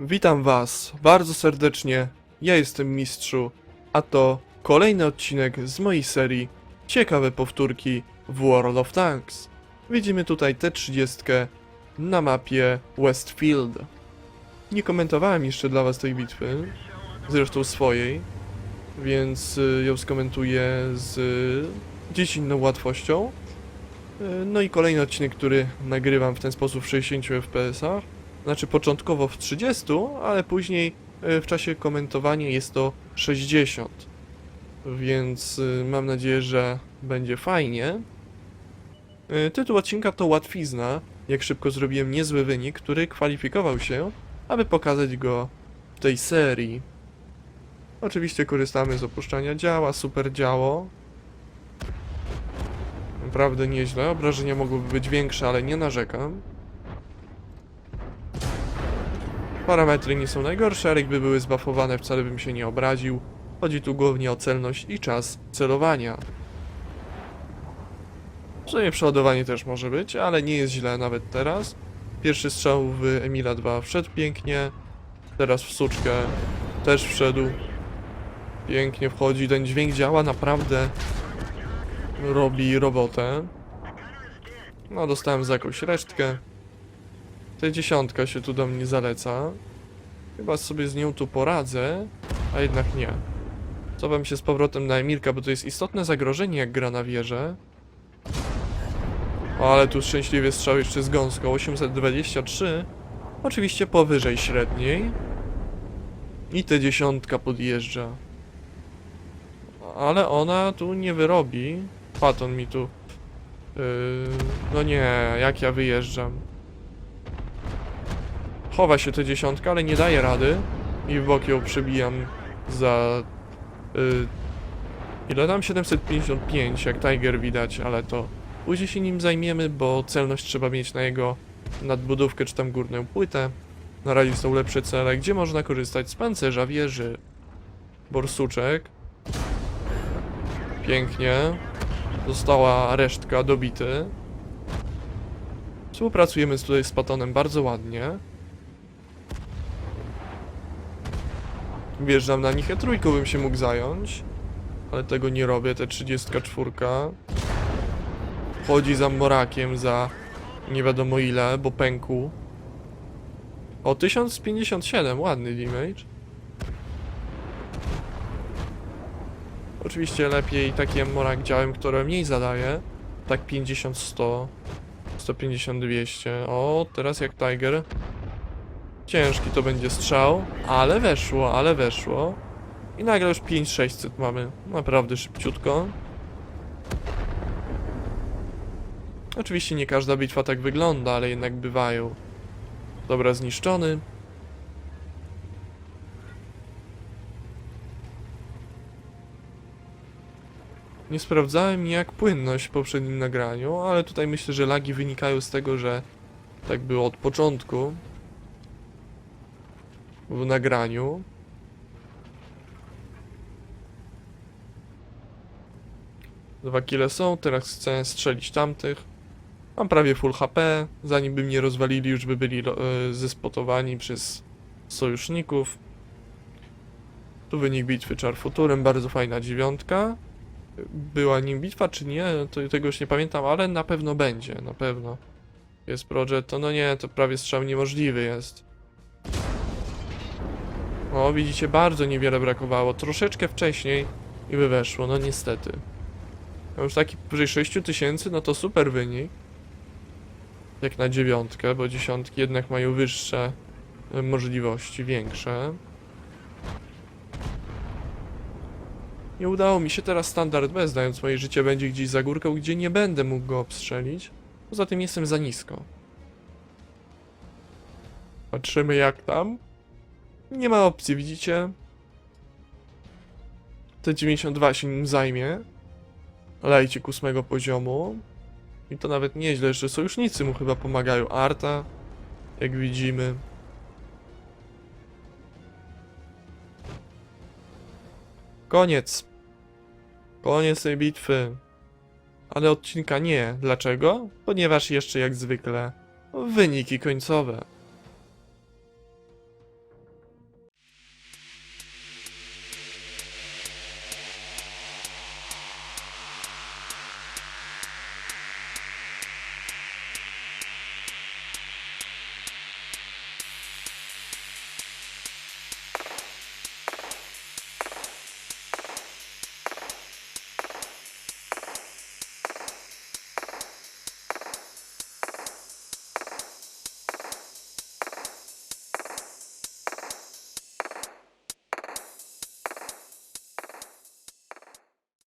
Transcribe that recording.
Witam Was bardzo serdecznie. Ja jestem Mistrzu, a to kolejny odcinek z mojej serii Ciekawe powtórki w World of Tanks. Widzimy tutaj T-30 na mapie Westfield. Nie komentowałem jeszcze dla Was tej bitwy, zresztą swojej, więc y, ją skomentuję z dziecinną łatwością. Y, No i kolejny odcinek, który nagrywam w ten sposób w 60 fps. Znaczy początkowo w 30, ale później y, w czasie komentowania jest to 60. Więc y, mam nadzieję, że będzie fajnie. Y, Tytuł odcinka to Łatwizna. Jak szybko zrobiłem niezły wynik, który kwalifikował się, aby pokazać go w tej serii. Oczywiście korzystamy z opuszczania działa, super działo. Naprawdę nieźle. Obrażenia mogłyby być większe, ale nie narzekam. Parametry nie są najgorsze, ale jakby były zbafowane wcale bym się nie obraził. Chodzi tu głównie o celność i czas celowania. W sumie przeładowanie też może być, ale nie jest źle nawet teraz. Pierwszy strzał w Emila 2 wszedł pięknie. Teraz w suczkę też wszedł. Pięknie wchodzi, ten dźwięk działa naprawdę. Robi robotę. No, dostałem za jakąś resztkę. Ta dziesiątka się tu do mnie zaleca. Chyba sobie z nią tu poradzę, a jednak nie. Cofam się z powrotem na Emilka, bo to jest istotne zagrożenie, jak gra na wieżę. O, ale tu szczęśliwie strzał jeszcze z gąską. 823. Oczywiście powyżej średniej. I ta dziesiątka podjeżdża. Ale ona tu nie wyrobi. Paton mi tu... Yy, no nie, jak ja wyjeżdżam. Chowa się ta dziesiątka, ale nie daje rady. I w bok ją przebijam za... Y, ile tam? 755, jak Tiger widać, ale to... Później się nim zajmiemy, bo celność trzeba mieć na jego nadbudówkę czy tam górną płytę. Na razie są lepsze cele, gdzie można korzystać z pancerza wieży. Borsuczek. Pięknie. Została resztka dobity. Współpracujemy tutaj z Patonem bardzo ładnie. Wjeżdżam na nich, trójką bym się mógł zająć. Ale tego nie robię, te 34. Chodzi za Morakiem za nie wiadomo ile, bo pękł. O, 1057, ładny damage. Oczywiście lepiej takie Morak działem, które mniej zadaje. Tak 50, 100, 150, 200. O, teraz jak Tiger. Ciężki to będzie strzał, ale weszło, ale weszło. I nagle już 5600 mamy. Naprawdę szybciutko. Oczywiście nie każda bitwa tak wygląda, ale jednak bywają. Dobra, zniszczony. Nie sprawdzałem jak płynność w poprzednim nagraniu, ale tutaj myślę, że lagi wynikają z tego, że tak było od początku w nagraniu. Dwa kile są, teraz chcę strzelić tamtych. Mam prawie full HP, zanim by mnie rozwalili już by byli e, zespotowani przez sojuszników. Tu wynik bitwy Czar Futurem, bardzo fajna dziewiątka. Była nim bitwa czy nie, to tego już nie pamiętam, ale na pewno będzie, na pewno. Jest project, to no nie, to prawie strzał niemożliwy jest. O, widzicie, bardzo niewiele brakowało. Troszeczkę wcześniej i by weszło, no niestety. A już taki powyżej 6000, no to super wynik. Jak na dziewiątkę, bo dziesiątki jednak mają wyższe e, możliwości, większe. Nie udało mi się teraz standard B, znając moje życie, będzie gdzieś za górką, gdzie nie będę mógł go obstrzelić. Poza tym jestem za nisko. Patrzymy jak tam. Nie ma opcji, widzicie? T92 się nim zajmie. Lejcie k ósmego poziomu. I to nawet nieźle, jeszcze sojusznicy mu chyba pomagają. Arta, jak widzimy. Koniec. Koniec tej bitwy. Ale odcinka nie. Dlaczego? Ponieważ jeszcze jak zwykle wyniki końcowe.